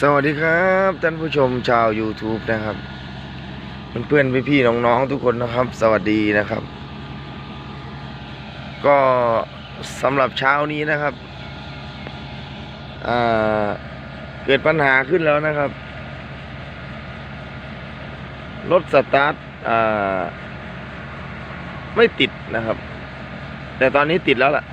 สวัสดีครับท่านผู้ชมชาว YouTube นะครับเพื่อนๆพี่ๆน้องๆทุกคนนะครับ สวัสดีนะครับ ก็สำหรับเช้านี้นะครับเกิดปัญหาขึ้นแล้วนะครับรถสตาร์ทไม่ติดนะครับ แต่ตอนนี้ติดแล้วล่ะ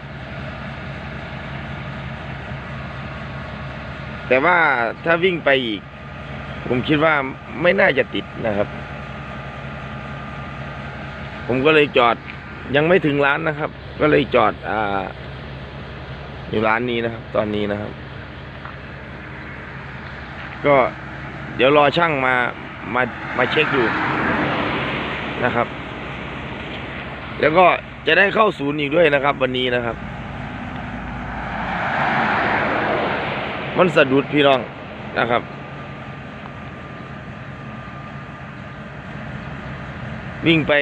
แต่ว่าถ้าวิ่งไปอีก ผมคิดว่าไม่น่าจะติดนะครับ ผมก็เลยจอดยังไม่ถึงร้านนะครับ ก็เลยจอดอ่า อยู่ร้านนี้นะครับ ตอนนี้นะครับ ก็เดี๋ยวรอช่างมามามาเช็คดูนะครับ แล้วก็จะได้เข้าศูนย์อีกด้วยนะครับ วันนี้นะครับ มันสะดุดพี่น้องนะครับวิ่งไป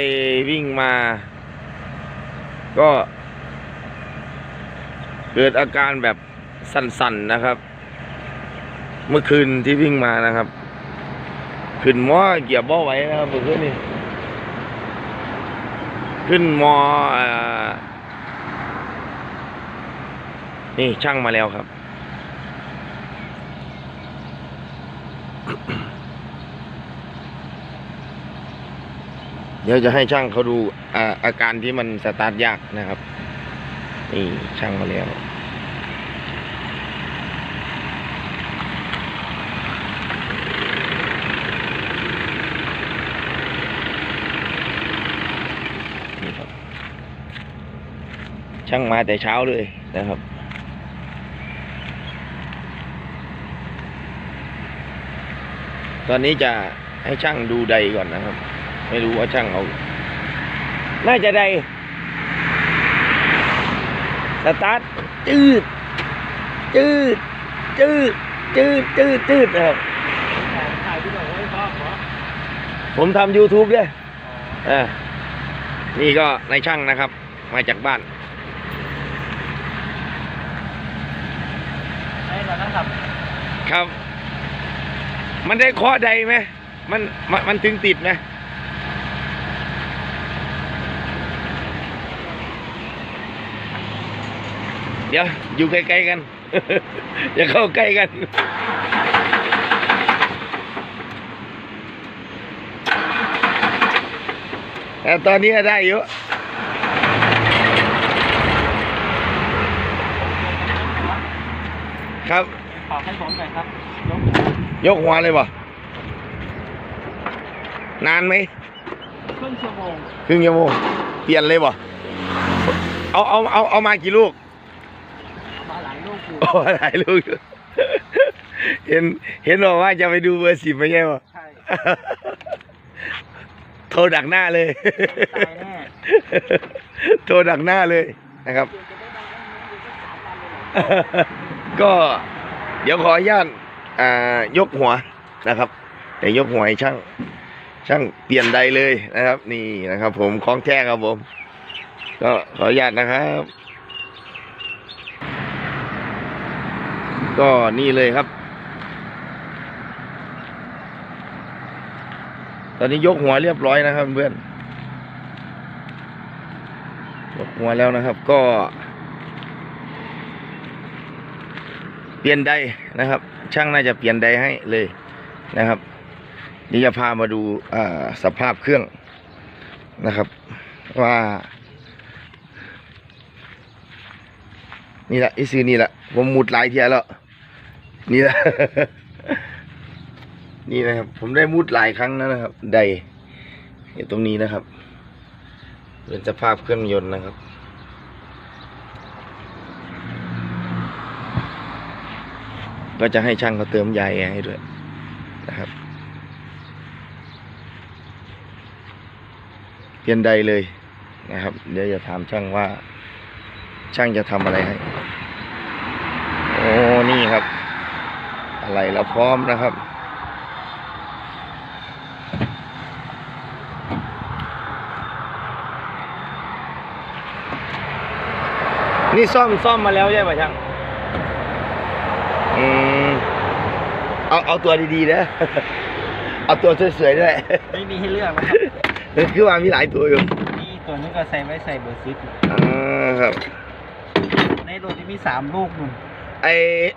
วิ่งมา ก็ เกิดอาการแบบสั่นๆนะครับ เมื่อคืนที่วิ่งมานะครับ ขึ้นมอเกียบบ่ไว้นะครับเมื่อคืนนี้ขึ้นมออนี่ช่างมาแล้วครับ ดี๋ยวจะให้ช่างเขาดูอาอาการที่มันสตาร์ทยากนะครับ นี่ช่างมาแล้วนี่ครับช่างมาแต่เช้าเลยนะครับตอนนี้จะให้ช่างดูใดก่อนนะครับ ไม่รู้ว่าช่างเอาน่าจะใดสตาร์ทจืด จืด จืด จืด จืด จืดนะครับถ่ายที่บอกว่าไม่ชอบเหรอผมทำ YouTube ด้วยอ่านี่ก็นายช่างนะครับ มาจากบ้านไอ้เรานั่งขับครับ มันได้เคาะใดไหมมันมันมันถึงติดไหม เดี๋ยวอยู่ใกล้ๆกัน อย่าเข้าใกล้กันแต่ตอนนี้ได้อยู่ครับขอให้ผมหน่อยครับยกยกหัวเลยบ่นานไหมครึ่งชั่วโมงครึ่งชั่วโมงเปลี่ยนเลยบ่เอาเอาเอาเอามากี่ลูก มาหลายลูกอยู่ โอ้หลายลูกอยู่เห็นเห็นบอกว่าจะไปดูเบอร์สิบไม่ใช่ป่ะใช่โทรดักหน้าเลยตายแน่โทรดักหน้าเลยนะครับ ก็เดี๋ยวขออนุญาตอ่ายกหัวนะครับเดี๋ยวยกหัวให้ช่าง ช่างเปลี่ยนใดเลยนะครับ นี่นะครับ ผมของแท้ครับผม ก็ขออนุญาตนะครับ ก็นี่เลยครับ ตอนนี้ยกหัวเรียบร้อยนะครับเพื่อนยกหัวแล้วนะครับ ก็ เปลี่ยนใดนะครับ ช่างน่าจะเปลี่ยนใดให้เลยนะครับ นี่จะพามาดูาสภาพเครื่องนะครับ ว่านี่แหละอีซื้อนี่แหละผมหมุดหลายเทียแล้ว นี่แหละนี่นะครับ ผมได้มุดหลายครั้งแล้วนะครับ ใดอยู่ตรงนี้นะครับ เป็นสภาพเครื่องยนต์นะครับ ก็จะให้ช่างเขาเติมยาแอร์ให้ด้วยนะครับเปลี่ยนใดเลยนะครับ เดี๋ยวจะถามช่างว่า ช่างจะทำอะไรให้ โอ้ นี่ครับ อะไรเราพร้อมนะครับ นี่ซ่อมซ่อมมาแล้วใช่ไหมช่างอืมเอาเอาตัวดีๆนะ เอาตัวสวยๆด้วย ไม่มีให้เลือกนะครับ คือว่ามีหลายตัวอยู่นี่ตัวนี้ก็ใส่ไว้ใส่เบอร์ซิปอ่าครับ ในรถที่มีสามลูกนุ่นไอ้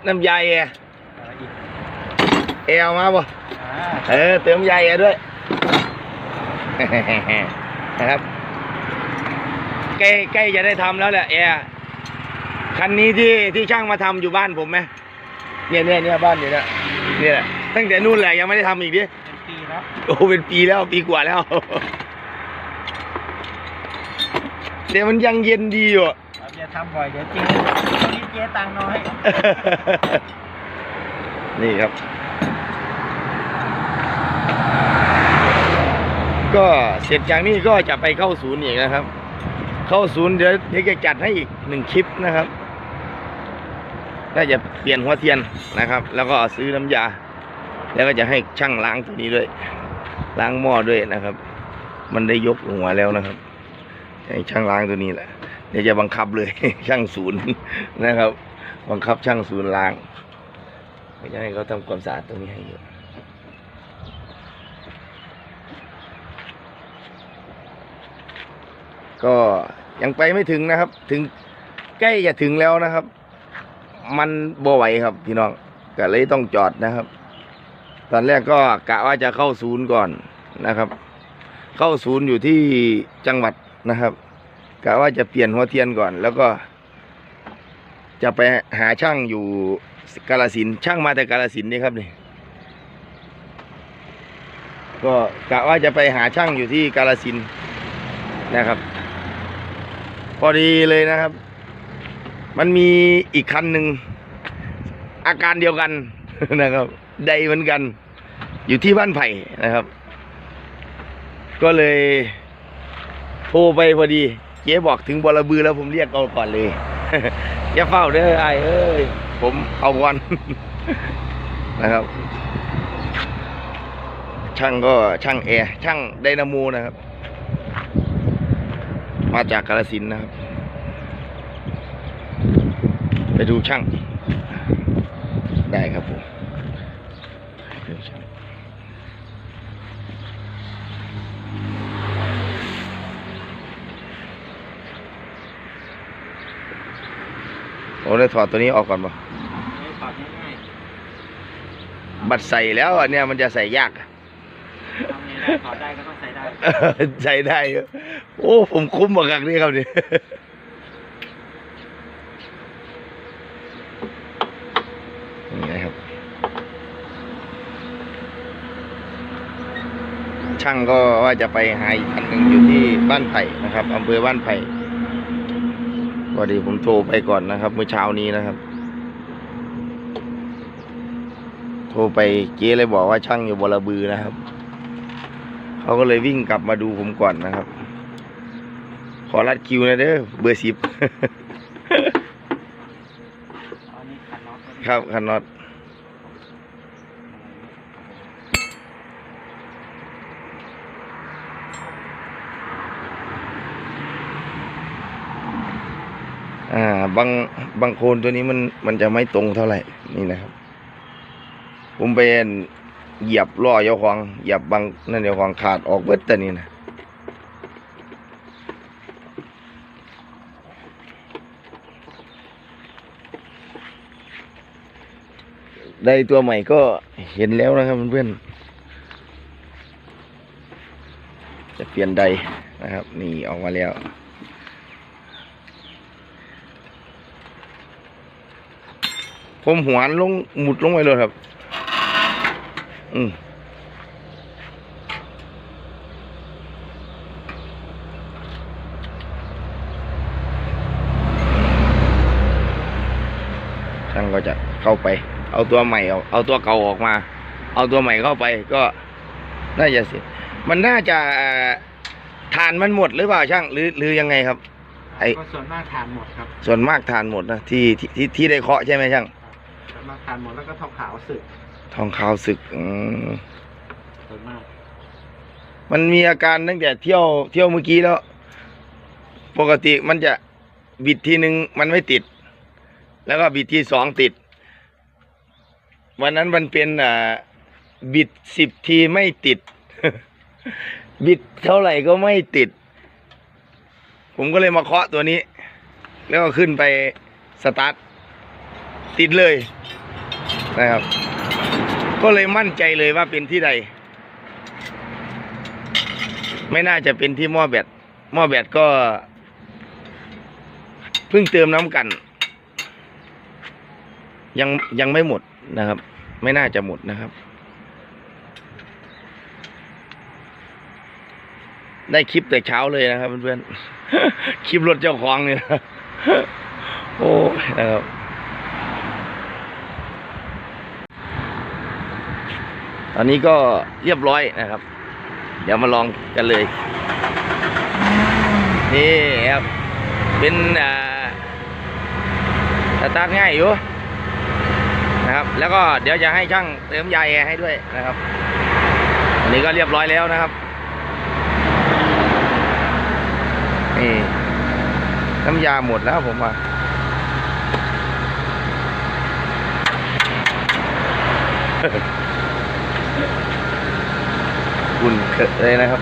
น้ำยาแอร์ อะไรอีก แอร์ เอามาป่ะอ่าเออเติมยาแอร์ด้วยนะครับใกล้ใกล้จะได้ทำแล้วแหละแอร์คันนี้ที่ที่ช่างมาทำอยู่บ้านผมไหมเนี่ยเนี่ยเนี่ยบ้านอยู่เนี่ยเนี่ยแหละตั้งแต่นู่นแหละยังไม่ได้ทำอีกดิเป็นปีแล้วโอ้เป็นปีแล้วปีกว่าแล้วเดี๋ยวมันยังเย็นดีอยู่เราจะทำบ่อยเดี๋ยวเจ๊ตอนนี้เจ๊ตังค์น้อย นี่ครับ ก็เสร็จจากนี้ก็จะไปเข้าศูนย์อีกนะครับ เข้าศูนย์เดี๋ยวเดี๋ยวจะจัดให้อีกหนึ่งคลิปนะครับน่าจะเปลี่ยนหัวเทียนนะครับ แล้วก็ซื้อน้ำยา แล้วก็จะให้ช่างล้างตัวนี้ด้วย ล้างหม้อด้วยนะครับ มันได้ยกหัวแล้วนะครับให้ช่างล้างตัวนี้แหละเดี๋ยวจะบังคับเลย ช่างศูนย์นะครับ บังคับช่างศูนย์ล้างไม่ใช่ให้เขาทำความสะอาดตรงนี้ให้อยู่ ก็ยังไปไม่ถึงนะครับ ถึงใกล้จะถึงแล้วนะครับ มันบ่ไหวครับพี่น้องก็เลยต้องจอดนะครับ ตอนแรกก็กะว่าจะเข้าศูนย์ก่อนนะครับ เข้าศูนย์อยู่ที่จังหวัดนะครับกะว่าจะเปลี่ยนหัวเทียนก่อน แล้วก็ จะไปหาช่างอยู่กาลสินช่างมาแต่กาลสินนี่ครับนี่ก็กะว่าจะไปหาช่างอยู่ที่กาลสินนะครับ อดีเลยนะครับ มันมีอีกคันหนึ่งอาการเดียวกันนะครับ ใดเหมือนกัน อยู่ที่บ้านไผ่นะครับ ก็เลยโทรไปพอดี เจ๊บอกถึงบอระบือแล้วผมเรียกเอาก่อนเลยอย่าเฝ้าเด้อไอ้เอ้ยผมเอาก่อนนะครับ ช่างก็ช่างแอร์ช่างไดนาโมนะครับ มาจากกาลสินธุ์นะครับ ไปดูช่าง ได้ครับผมไปดูช่างโอ้ได้ถอดตัวนี้ออกก่อนป่ะไม่ถอดง่ายบัดใส่แล้วอันเนี้ยมันจะใส่ยากๆทำไงได้ถอดได้ก็ต้อง ใส่ได้ได้โอ้ผมคุ้มบักกักนี่ครับนี่นี่นะครับ ช่างก็ว่าจะไปหาอีกคันหนึ่งอยู่ที่บ้านไผ่นะครับอำเภอบ้านไผ่พอดีผมโทรไปก่อนนะครับเมื่อเช้านี้นะครับ โทรไปเจ๊เลยบอกว่าช่างอยู่บรบือนะครับ เขาก็เลยวิ่งกลับมาดูผมก่อนนะครับ ขอรัดคิวนะเด้อเบอร์สิบอันนี้ขันน็อตไว้ครับคันน็อตอ่าบางบางโคนตัวนี้มันมันจะไม่ตรงเท่าไหร่นี่นะครับ ผมไป เหยียบล้อเจ้าของเหยียบบางนั่นเจ้าของขาดออกเบิดแต่นี่นะได้ตัวใหม่ก็เห็นแล้วนะครับเพื่อนๆจะเปลี่ยนใดนะครับ นี่ออกมาแล้วผมหวานลงหมุดลงไปเลยครับ อืมช่างก็จะเข้าไป เอาตัวใหม่เอาเอาตัวเก่าออกมา เอาตัวใหม่เข้าไปก็น่าจะเสร็จมันน่าจะทานมันหมดหรือเปล่าช่างหรือหรือยังไงครับ ไอก็ส่วนมากทานหมดครับ ส่วนมากทานหมดนะที่ที่ที่ที่ได้เคาะใช่ไหมช่างส่วนมากทานหมดแล้วก็ทองขาวสึก ทองขาวศึกอืมส่วนมาก มันมีอาการตั้งแต่เที่ยวเที่ยวเมื่อกี้แล้ว ปกติมันจะบิดทีหนึ่งมันไม่ติด แล้วก็บิดทีสองติด วันนั้นมันเป็นอ่าบิดสิบทีไม่ติด บิดเท่าไหร่ก็ไม่ติด ผมก็เลยมาเคาะตัวนี้ แล้วก็ขึ้นไปสตาร์ทติดเลยนะครับ ก็เลยมั่นใจเลยว่าเป็นที่ใด ไม่น่าจะเป็นที่หม้อแบตหม้อแบตก็เพิ่งเติมน้ำกัน ยังยังไม่หมดนะครับ ไม่น่าจะหมดนะครับ ได้คลิปแต่เช้าเลยนะครับเพื่อนๆคลิปรถเจ้าของเนี่ยนะโอ้ยนะครับ ตอนนี้ก็เรียบร้อยนะครับ เดี๋ยวมาลองกันเลย นี่ครับ เป็นอ่าสตาร์ทง่ายอยู่นะครับ แล้วก็เดี๋ยวจะให้ช่างเติมยาแอร์ให้ด้วยนะครับ อันนี้ก็เรียบร้อยแล้วนะครับ นี่น้ำยาหมดแล้วผมว่า คุณเกอะเลยนะครับ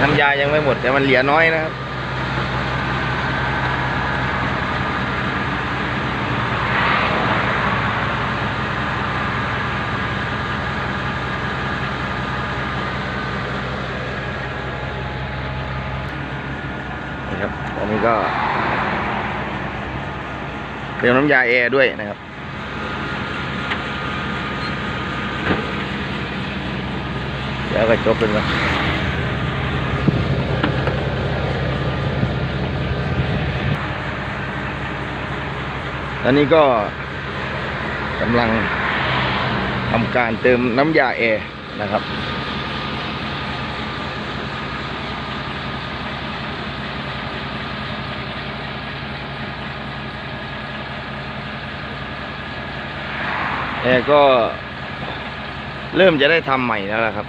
น้ำยายังไม่หมดแต่มันเหลือน้อยนะครับอันนี้ ก็เติมน้ำยาแอร์ด้วยนะครับเดี๋ยวก็จบเป็นก่อนตอนนี้ก็กำลังทำการเติมน้ำยาแอร์นะครับ แต่ก็เริ่มจะได้ทำใหม่แล้วล่ะครับ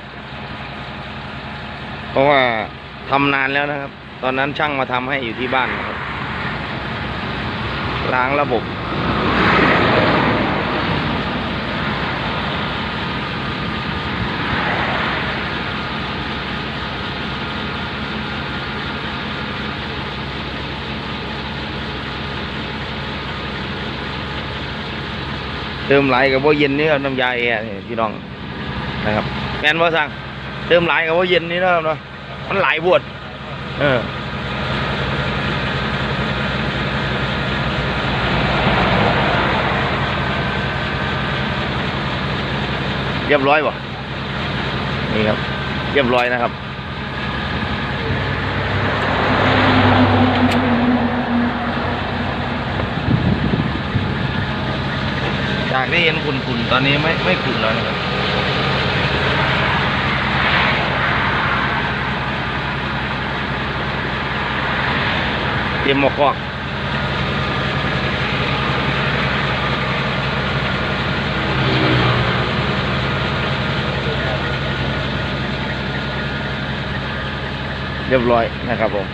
เพราะว่าทำนานแล้วนะครับ ตอนนั้นช่างมาทำให้อยู่ที่บ้านนะครับ ล้างระบบ เติมหลกับว่าเย็นนี่ครับน้ำยาแอร์นี่พี่น้องนะครับแมนว่าสั่งเติมหลกับว่าเย็นนี่นะครับเนาะมันไหลบวดเออเรียบร้อยป่ะนี่ครับ เรียบร้อยนะครับ จากได้เห็นขุ่นๆ ตอนนี้ไม่ไม่ขุ่นแล้วนะครับ เตรียมหมอกคอกเรียบร้อยนะครับผม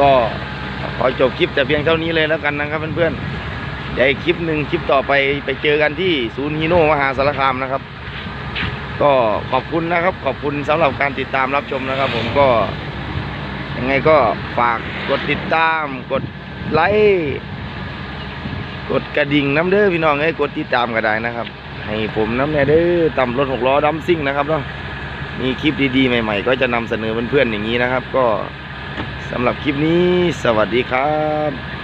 ก็ขอจบคลิปแต่เพียงเท่านี้เลยแล้วกันนะครับเพื่อนๆ เดี๋ยวอีกคลิปหนึ่งคลิปต่อไปไปเจอกันที่ศูนย์ฮีโน่มหาสารคามนะครับ ก็ขอบคุณนะครับ ขอบคุณสำหรับการติดตามรับชมนะครับ ผมก็ยังไงก็ฝากกดติดตาม กดไลค์กดกระดิ่งน้ำเด้อพี่น้องให้กดติดตามก็ได้นะครับ ให้ผมน้ำแน่เด้อต่ำรถหกล้อดัมซิ่งนะครับเนาะมีคลิปดีๆใหม่ ๆ ก็จะนำเสนอเพื่อนๆอย่างนี้นะครับ ก็สำหรับคลิปนี้สวัสดีครับ